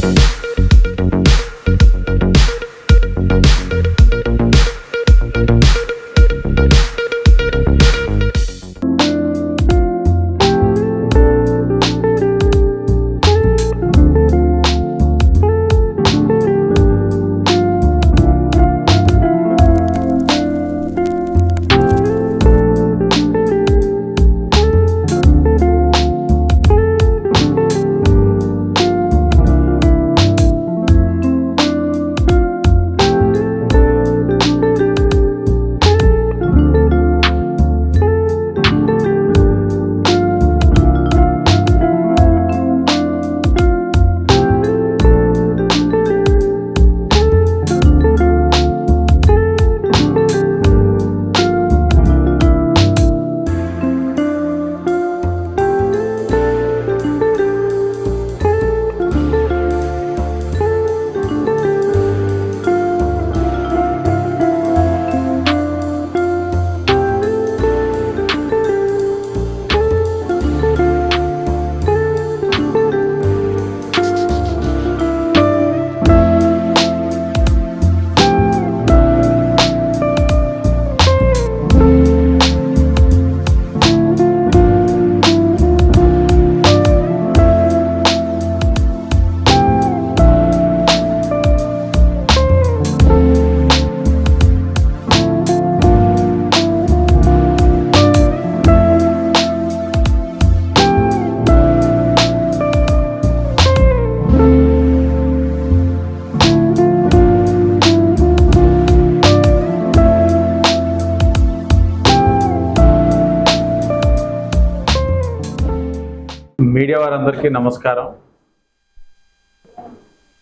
Thank media వారందరికీ నమస్కారం.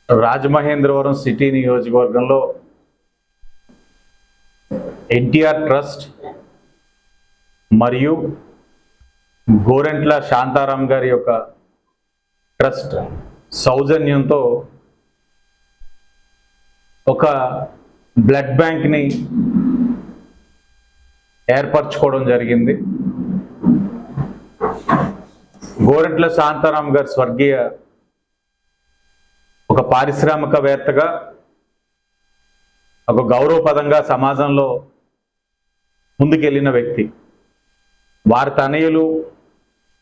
Rajamahendravaram city నియోజకవర్గంలో ఎన్టీఆర్ ట్రస్ట్ మరియు గోరెంట్ల శాంతారాం గారి యొక్క ట్రస్ట్ సౌజన్యంతో ఒక బ్లడ్ బ్యాంక్ని ఏర్పరచుకోవడం జరిగింది. గోరెంట్ల శాంతారాం గారు స్వర్గీయ ఒక పారిశ్రామికవేత్తగా ఒక గౌరవపదంగా సమాజంలో ముందుకెళ్ళిన వ్యక్తి. వారి తనయులు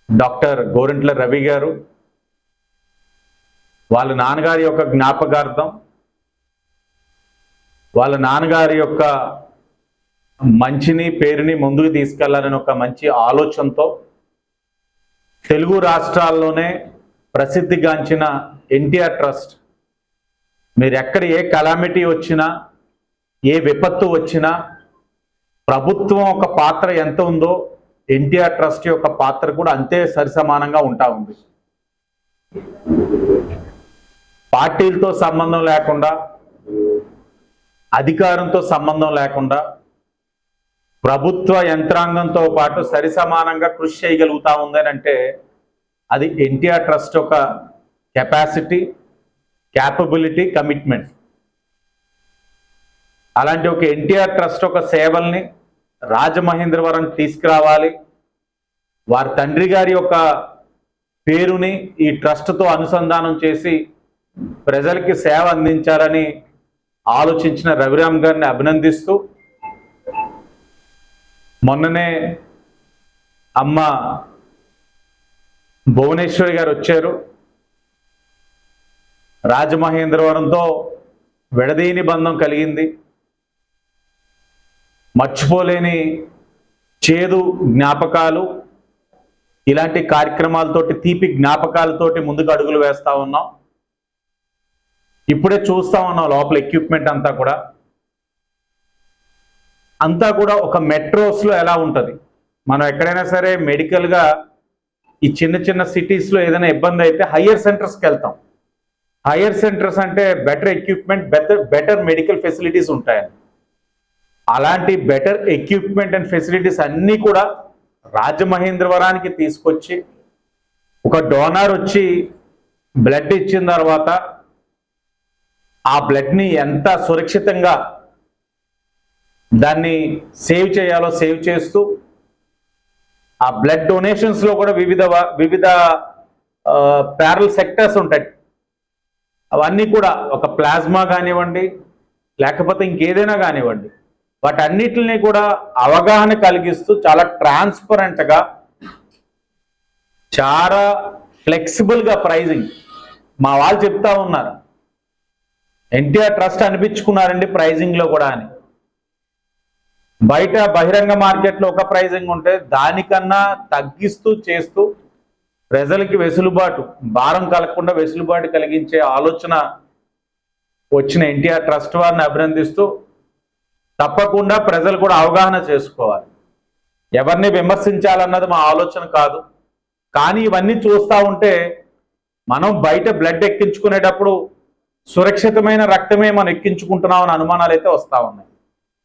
డాక్టర్ గోరెంట్ల రవి గారు వాళ్ళ నాన్నగారి యొక్క జ్ఞాపకార్థం వాళ్ళ నాన్నగారి యొక్క మంచిని పేరుని ముందుకు తీసుకెళ్ళాలని ఒక మంచి ఆలోచనతో తెలుగు రాష్ట్రాల్లోనే ప్రసిద్ధిగాంచిన ఎన్టీఆర్ ట్రస్ట్. మీరు ఎక్కడ ఏ కలామిటీ వచ్చినా ఏ విపత్తు వచ్చినా ప్రభుత్వం ఒక పాత్ర ఎంత ఉందో ఎన్టీఆర్ ట్రస్ట్ యొక్క పాత్ర కూడా అంతే సరిసమానంగా ఉంటా ఉంది. పార్టీలతో సంబంధం లేకుండా అధికారంతో సంబంధం లేకుండా ప్రభుత్వ యంత్రాంగంతో పాటు సరిసమానంగా కృషి చేయగలుగుతా ఉందని అంటే అది ఎన్టీఆర్ ట్రస్ట్ ఒక కెపాసిటీ క్యాపబిలిటీ కమిట్మెంట్. అలాంటి ఒక ఎన్టీఆర్ ట్రస్ట్ ఒక సేవల్ని రాజమహేంద్రవరం తీసుకురావాలి. వారి తండ్రి గారి యొక్క పేరుని ఈ ట్రస్ట్తో అనుసంధానం చేసి ప్రజలకి సేవ అందించాలని ఆలోచించిన రవిరామ్ గారిని అభినందిస్తూ మొన్ననే అమ్మ భువనేశ్వరి గారు వచ్చారు. రాజమహేంద్రవరంతో విడదీని బంధం కలిగింది. మర్చిపోలేని చేదు జ్ఞాపకాలు ఇలాంటి కార్యక్రమాలతోటి తీపి జ్ఞాపకాలతోటి ముందుకు అడుగులు వేస్తూ ఉన్నాం. ఇప్పుడే చూస్తా ఉన్నాం లోపల ఎక్విప్మెంట్ అంతా కూడా. అంతా కూడా ఒక మెట్రోస్లో ఎలా ఉంటుంది? మనం ఎక్కడైనా సరే మెడికల్గా ఈ చిన్న చిన్న సిటీస్లో ఏదైనా ఇబ్బంది అయితే హయ్యర్ సెంటర్స్కి వెళ్తాం. హయ్యర్ సెంటర్స్ అంటే better equipment better better medical facilities ఉంటాయని. అలాంటి బెటర్ ఎక్విప్మెంట్ అండ్ ఫెసిలిటీస్ అన్నీ కూడా రాజమహేంద్రవరానికి తీసుకొచ్చి ఒక డోనార్ వచ్చి బ్లడ్ ఇచ్చిన తర్వాత ఆ బ్లడ్ని ఎంత సురక్షితంగా దాన్ని సేవ్ చేయాలో సేవ్ చేస్తూ ఆ బ్లడ్ డొనేషన్స్లో కూడా వివిధ వివిధ ప్యారల్ సెక్టర్స్ ఉంటాయి. అవన్నీ కూడా ఒక ప్లాస్మా కానివ్వండి లేకపోతే ఇంకేదైనా కానివ్వండి వాటన్నిటిని కూడా అవగాహన కలిగిస్తూ చాలా ట్రాన్స్పరెంట్గా చాలా ఫ్లెక్సిబుల్గా ప్రైజింగ్ మా వాళ్ళు చెప్తా ఉన్నారు. ఎన్టీఆర్ ట్రస్ట్ అనిపించుకున్నారండి ప్రైజింగ్లో కూడా అని. బయట బహిరంగ మార్కెట్లో ఒక ప్రైజింగ్ ఉంటే దానికన్నా తగ్గిస్తూ చేస్తూ ప్రజలకి వెసులుబాటు భారం కలగకుండా వెసులుబాటు కలిగించే ఆలోచన వచ్చిన ఎన్టీఆర్ ట్రస్ట్ వారిని అభినందిస్తూ తప్పకుండా ప్రజలు కూడా అవగాహన చేసుకోవాలి. ఎవరిని విమర్శించాలన్నది మా ఆలోచన కాదు. కానీ ఇవన్నీ చూస్తూ ఉంటే మనం బయట బ్లడ్ ఎక్కించుకునేటప్పుడు సురక్షితమైన రక్తమే మనం ఎక్కించుకుంటున్నామని అనుమానాలు అయితే వస్తూ ఉన్నాయి.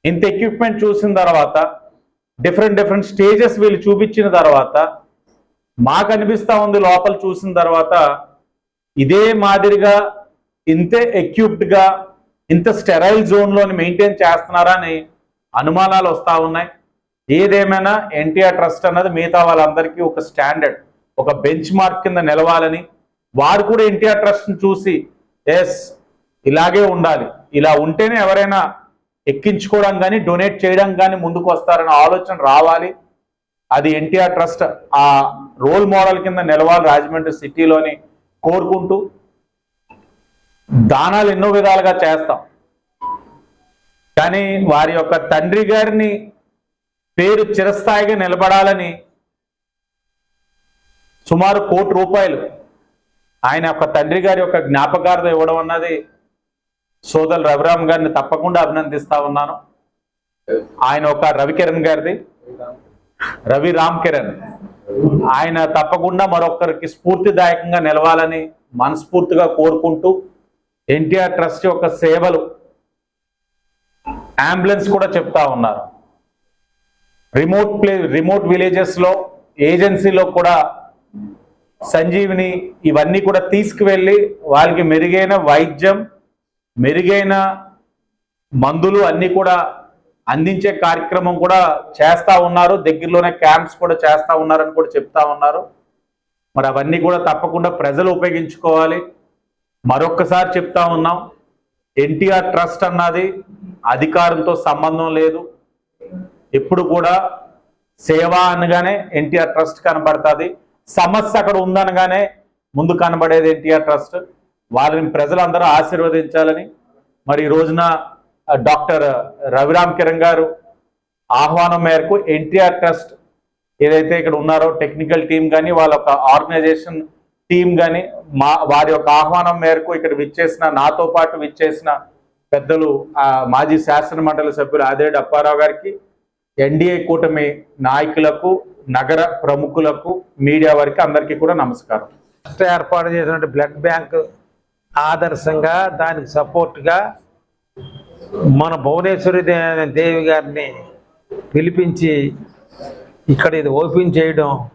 ఇంత ఎక్విప్మెంట్ చూసిన తర్వాత డిఫరెంట్ డిఫరెంట్ స్టేజెస్ వీళ్ళు చూపించిన తర్వాత మాకు అనిపిస్తూ ఉంది లోపల చూసిన తర్వాత ఇదే మాదిరిగా ఇంతే ఎక్విప్డ్గా ఇంత స్టెరైల్ జోన్లోని మెయింటైన్ చేస్తున్నారా అని అనుమానాలు వస్తూ ఉన్నాయి. ఏదేమైనా ఎన్టీఆర్ ట్రస్ట్ అన్నది మిగతా వాళ్ళందరికీ ఒక స్టాండర్డ్ ఒక బెంచ్ మార్క్ కింద నిలవాలని వారు కూడా ఎన్టీఆర్ ట్రస్ట్ని చూసి ఎస్ ఇలాగే ఉండాలి. ఇలా ఉంటేనే ఎవరైనా ఎక్కించుకోవడం కానీ డొనేట్ చేయడం కానీ ముందుకు వస్తారనే ఆలోచన రావాలి. అది ఎన్టీఆర్ ట్రస్ట్ ఆ రోల్ మోడల్ కింద నిలవాలి రాజమండ్రి సిటీలోని కోరుకుంటూ. దానాలు ఎన్నో విధాలుగా చేస్తాం. కానీ వారి యొక్క తండ్రి గారిని పేరు చిరస్థాయిగా నిలబడాలని సుమారు కోటి రూపాయలు ఆయన యొక్క తండ్రి గారి యొక్క జ్ఞాపకార్థం ఇవ్వడం అన్నది సోదరు రవిరామ్ గారిని తప్పకుండా అభినందిస్తా ఉన్నాను. ఆయన ఒక రవికిరణ్ గారిది. రవి రామ్ కిరణ్. ఆయన తప్పకుండా మరొకరికి స్ఫూర్తిదాయకంగా నిలవాలని మనస్ఫూర్తిగా కోరుకుంటూ ఎన్టీఆర్ ట్రస్ట్ యొక్క సేవలు అంబులెన్స్ కూడా చెప్తా ఉన్నారు. రిమోట్ ప్లే రిమోట్ విలేజెస్లో ఏజెన్సీలో కూడా సంజీవిని ఇవన్నీ కూడా తీసుకువెళ్ళి వాళ్ళకి మెరుగైన వైద్యం మెరుగైన మందులు అన్నీ కూడా అందించే కార్యక్రమం కూడా చేస్తా ఉన్నారు. దగ్గరలోనే క్యాంప్స్ కూడా చేస్తా ఉన్నారని కూడా చెప్తా ఉన్నారు. మరి అవన్నీ కూడా తప్పకుండా ప్రజలు ఉపయోగించుకోవాలి. మరొక్కసారి చెప్తా ఉన్నాం. ఎన్టీఆర్ ట్రస్ట్ అన్నది అధికారంతో సంబంధం లేదు. ఎప్పుడు కూడా సేవ అనగానే ఎన్టీఆర్ ట్రస్ట్ కనబడుతుంది. సమస్య అక్కడ ఉందనగానే ముందు కనబడేది ఎన్టీఆర్ ట్రస్ట్. వాళ్ళని ప్రజలందరూ ఆశీర్వదించాలని మరి ఈ రోజున డాక్టర్ రవిరామ్ కిరణ్ గారు ఆహ్వానం మేరకు ఎన్టీఆర్ ట్రస్ట్ ఏదైతే ఇక్కడ ఉన్నారో టెక్నికల్ టీం కానీ వాళ్ళ ఒక ఆర్గనైజేషన్ టీం కానీ మా వారి యొక్క ఆహ్వానం మేరకు ఇక్కడ విచ్చేసిన నాతో పాటు విచ్చేసిన పెద్దలు మాజీ శాసన మండలి సభ్యులు ఆదిరెడ్డి అప్పారావు గారికి ఎన్డీఏ కూటమి నాయకులకు నగర ప్రముఖులకు మీడియా వారికి అందరికీ కూడా నమస్కారం. ఫస్ట్ ఏర్పాటు చేసినటువంటి బ్లడ్ బ్యాంక్ ఆదర్శంగా దానికి సపోర్ట్గా మన భువనేశ్వరి దేవి గారిని పిలిపించి ఇక్కడ ఇది ఓపెన్ చేయడం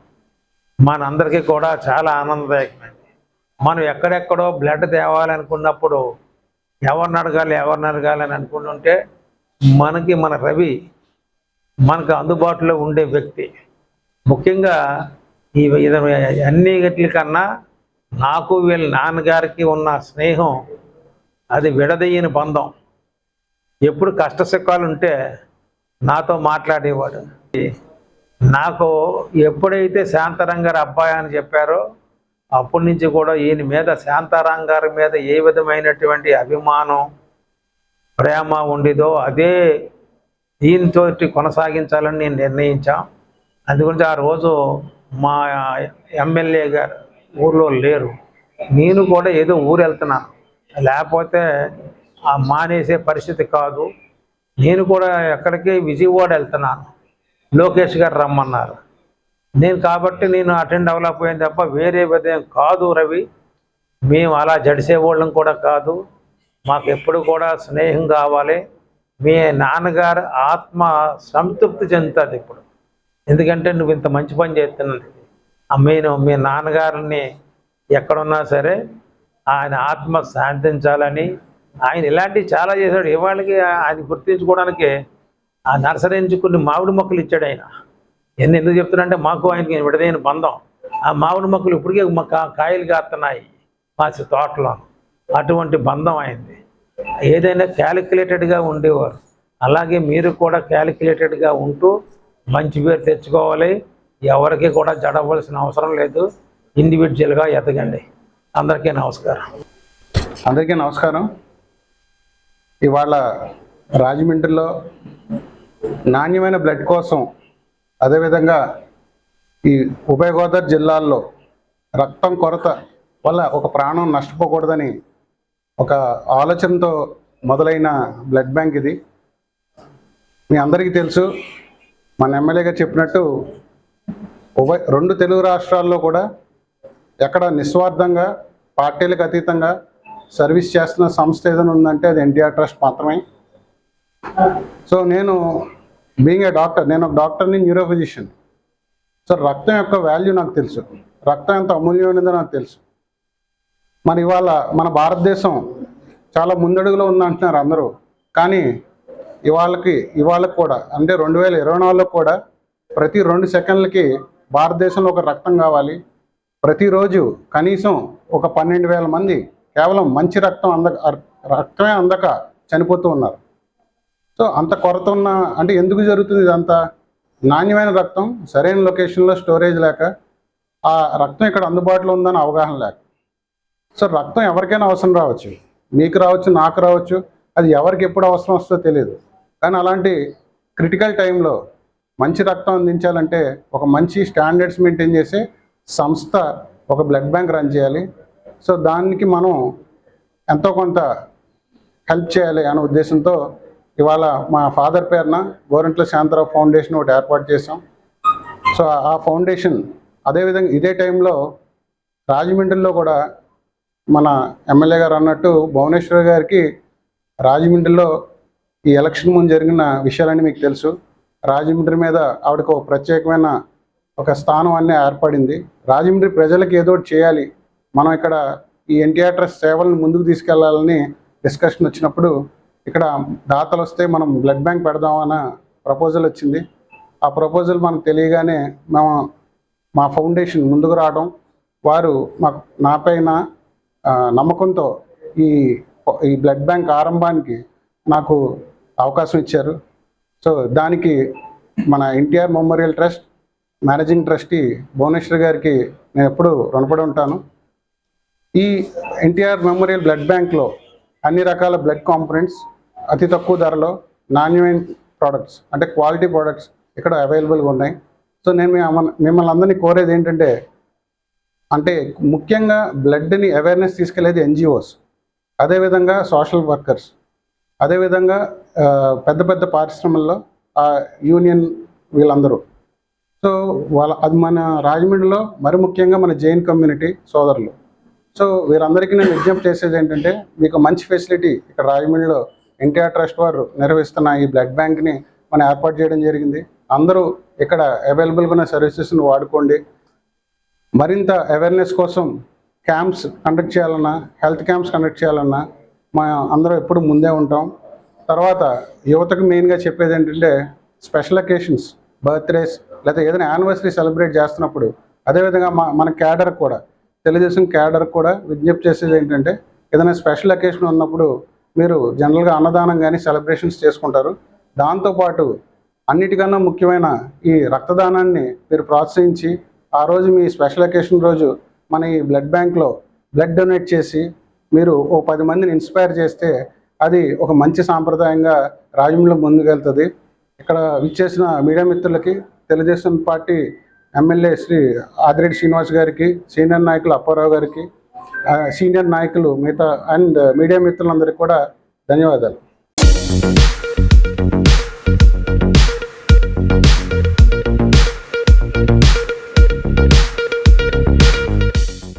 మనందరికీ కూడా చాలా ఆనందదాయకమైంది. మనం ఎక్కడెక్కడో బ్లడ్ తేవాలనుకున్నప్పుడు ఎవరిని అడగాలి ఎవరిని అడగాలి అని అనుకుంటుంటే మనకి మన రవి మనకు అందుబాటులో ఉండే వ్యక్తి. ముఖ్యంగా ఈ అన్ని అన్ని కన్నా నాకు వీళ్ళ నాన్నగారికి ఉన్న స్నేహం అది విడదీయని బంధం. ఎప్పుడు కష్టసుఖాలు ఉంటే నాతో మాట్లాడేవాడు. నాకు ఎప్పుడైతే శాంతారాం గారు అబ్బాయి అని చెప్పారో అప్పటి నుంచి కూడా ఈయన మీద శాంతారాం గారి మీద ఏ విధమైనటువంటి అభిమానం ప్రేమ ఉండిదో అదే దీంతో కొనసాగించాలని నేను నిర్ణయించాం. అందుగురించి ఆ రోజు మా ఎమ్మెల్యే గారు ఊర్లో లేరు. నేను కూడా ఏదో ఊరు వెళ్తున్నాను లేకపోతే ఆ మానేసే పరిస్థితి కాదు. నేను కూడా ఎక్కడికి విజయవాడ వెళ్తున్నాను లోకేష్ గారు రమ్మన్నారు. నేను కాబట్టి నేను అటెండ్ అవ్వలేకపోయాను తప్ప వేరే విధం కాదు రవి. మేము అలా జడిసేవాళ్ళం కూడా కాదు. మాకు ఎప్పుడు కూడా స్నేహం కావాలి. మీ నాన్నగారు ఆత్మ సంతృప్తి చెందుతుంది ఇప్పుడు. ఎందుకంటే నువ్వు ఇంత మంచి పని చేస్తున్నది నేను మీ నాన్నగారిని ఎక్కడున్నా సరే ఆయన ఆత్మ శాంతించాలని ఆయన ఇలాంటివి చాలా చేశాడు. ఇవాళకి ఆయన గుర్తించుకోవడానికి ఆ నర్సరీ నుంచి కొన్ని మామిడి మొక్కలు ఇచ్చాడు ఆయన. ఎన్ని ఎందుకు చెప్తున్నానంటే మాకు ఆయనకి విడదైన బంధం. ఆ మామిడి మొక్కలు ఇప్పటికే మా కాయలు కాస్తున్నాయి మా తోటలో. అటువంటి బంధం అయింది ఏదైనా క్యాలిక్యులేటెడ్గా ఉండేవారు. అలాగే మీరు కూడా క్యాలిక్యులేటెడ్గా ఉంటూ మంచి పేరు తెచ్చుకోవాలి. ఎవరికి కూడా జడవలసిన అవసరం లేదు. ఇండివిజువల్గా ఎదగండి. అందరికీ నమస్కారం. అందరికీ నమస్కారం. ఇవాళ రాజమండ్రిలో నాణ్యమైన బ్లడ్ కోసం అదేవిధంగా ఈ ఉభయ గోదావరి జిల్లాల్లో రక్తం కొరత వల్ల ఒక ప్రాణం నష్టపోకూడదని ఒక ఆలోచనతో మొదలైన బ్లడ్ బ్యాంక్ ఇది. మీ అందరికీ తెలుసు. మన ఎమ్మెల్యేగా చెప్పినట్టు ఉభయ రెండు తెలుగు రాష్ట్రాల్లో కూడా ఎక్కడ నిస్వార్థంగా పార్టీలకు అతీతంగా సర్వీస్ చేస్తున్న సంస్థ ఏదైనా ఉందంటే అది ఎన్టీఆర్ ట్రస్ట్ మాత్రమే. సో నేను బీయింగ్ ఏ డాక్టర్ నేను ఒక డాక్టర్ని న్యూరో ఫిజిషియన్ సో రక్తం యొక్క వాల్యూ నాకు తెలుసు. రక్తం ఎంత అమూల్యమైనదో నాకు తెలుసు. మరి ఇవాళ మన భారతదేశం చాలా ముందడుగులో ఉంది అంటున్నారు అందరూ. కానీ ఇవాళకి ఇవాళకి కూడా అంటే రెండు వేల ఇరవై నాలుగులో కూడా ప్రతి రెండు సెకండ్లకి భారతదేశంలో ఒక రక్తం కావాలి. ప్రతిరోజు కనీసం ఒక పన్నెండు వేల మంది కేవలం మంచి రక్తం అందక రక్తమే అందక చనిపోతూ ఉన్నారు. సో అంత కొరత ఉన్న అంటే ఎందుకు జరుగుతుంది ఇదంతా? నాణ్యమైన రక్తం సరైన లొకేషన్లో స్టోరేజ్ లేక ఆ రక్తం ఇక్కడ అందుబాటులో ఉందని అవగాహన లేక. సో రక్తం ఎవరికైనా అవసరం రావచ్చు. మీకు రావచ్చు నాకు రావచ్చు అది ఎవరికి ఎప్పుడు అవసరం వస్తుందో తెలియదు కానీ అలాంటి క్రిటికల్ టైంలో మంచి రక్తం అందించాలంటే ఒక మంచి స్టాండర్డ్స్ మెయింటైన్ చేసే సంస్థ ఒక బ్లడ్ బ్యాంక్ రన్ చేయాలి. సో దానికి మనం ఎంతో కొంత హెల్ప్ చేయాలి అనే ఉద్దేశంతో ఇవాళ మా ఫాదర్ పేరున గోరంట్ల శాంతరావు ఫౌండేషన్ ఒకటి ఏర్పాటు చేసాం సో ఆ ఫౌండేషన్ అదేవిధంగా ఇదే టైంలో రాజమండ్రిలో కూడా మన ఎమ్మెల్యే గారు అన్నట్టు భువనేశ్వర్ గారికి రాజమండ్రిలో ఈ ఎలక్షన్ ముందు జరిగిన విషయాలన్నీ మీకు తెలుసు. రాజమండ్రి మీద ఆవిడకు ఒక ప్రత్యేకమైన ఒక స్థానం అన్నీ ఏర్పడింది. రాజమండ్రి ప్రజలకు ఏదో ఒకటి చేయాలి. మనం ఇక్కడ ఈ ఎన్టీఆర్ ట్రస్ట్ సేవలను ముందుకు తీసుకెళ్ళాలని డిస్కషన్ వచ్చినప్పుడు ఇక్కడ దాతలు వస్తే మనం బ్లడ్ బ్యాంక్ పెడదామన్న ప్రపోజల్ వచ్చింది. ఆ ప్రపోజల్ మనకు తెలియగానే మేము మా ఫౌండేషన్ ముందుకు రావడం వారు మాకు నాపైన నమ్మకంతో ఈ ఈ బ్లడ్ బ్యాంక్ ఆరంభానికి నాకు అవకాశం ఇచ్చారు. సో దానికి మన NTR memorial trust managing trustee Bhuvaneshwar గారికి నేను ఎప్పుడు రుణపడి ఉంటాను. ఈ ఎన్టీఆర్ మెమోరియల్ బ్లడ్ బ్యాంక్లో అన్ని రకాల బ్లడ్ కాంపనెంట్స్ అతి తక్కువ ధరలో నాణ్యమైన ప్రోడక్ట్స్ అంటే క్వాలిటీ ప్రోడక్ట్స్ ఇక్కడ అవైలబుల్గా ఉన్నాయి. సో నేను మిమ్మల్ని అందరినీ కోరేది ఏంటంటే అంటే ముఖ్యంగా బ్లడ్ని అవేర్నెస్ తీసుకెళ్ళేది ఎన్జిఓస్ అదేవిధంగా సోషల్ వర్కర్స్ అదేవిధంగా పెద్ద పెద్ద పారిశ్రమల్లో ఆ యూనియన్ వీళ్ళందరూ. సో వాళ్ళ అది మన రాజమండ్రిలో మరి ముఖ్యంగా మన జైన్ కమ్యూనిటీ సోదరులు. సో వీరందరికీ నేను విజ్ఞప్తి చేసేది ఏంటంటే మీకు మంచి ఫెసిలిటీ ఇక్కడ రాజమండ్రిలో ఎన్టీఆర్ ట్రస్ట్ వారు నిర్వహిస్తున్న ఈ బ్లడ్ బ్యాంక్ని మనం ఏర్పాటు చేయడం జరిగింది. అందరూ ఇక్కడ అవైలబుల్గా ఉన్న సర్వీసెస్ని వాడుకోండి. మరింత అవేర్నెస్ కోసం క్యాంప్స్ కండక్ట్ చేయాలన్నా హెల్త్ క్యాంప్స్ కండక్ట్ చేయాలన్నా మా అందరూ ఎప్పుడు ముందే ఉంటాం. తర్వాత యువతకు మెయిన్గా చెప్పేది ఏంటంటే స్పెషల్ అకేషన్స్ బర్త్డేస్ లేకపోతే ఏదైనా యానివర్సరీ సెలబ్రేట్ చేస్తున్నప్పుడు అదేవిధంగా మా మన క్యాడర్ కూడా తెలుగుదేశం క్యాడర్ కూడా విజ్ఞప్తి చేసేది ఏంటంటే ఏదైనా స్పెషల్ అకేషన్ ఉన్నప్పుడు మీరు జనరల్గా అన్నదానం కానీ సెలబ్రేషన్స్ చేసుకుంటారు. దాంతోపాటు అన్నిటికన్నా ముఖ్యమైన ఈ రక్తదానాన్ని మీరు ప్రోత్సహించి ఆ రోజు మీ స్పెషల్ అకేషన్ రోజు మన ఈ బ్లడ్ బ్యాంక్లో బ్లడ్ డొనేట్ చేసి మీరు ఓ పది మందిని ఇన్స్పైర్ చేస్తే అది ఒక మంచి సాంప్రదాయంగా రాజ్యంలో ముందుకెళ్తుంది. ఇక్కడ విచ్చేసిన మీడియా మిత్రులకి తెలుగుదేశం పార్టీ ఎమ్మెల్యే శ్రీ ఆదిరెడ్డి శ్రీనివాస్ గారికి సీనియర్ నాయకులు అప్పారావు గారికి సీనియర్ నాయకులు మిగతా అండ్ మీడియా మిత్రులందరికీ కూడా ధన్యవాదాలు.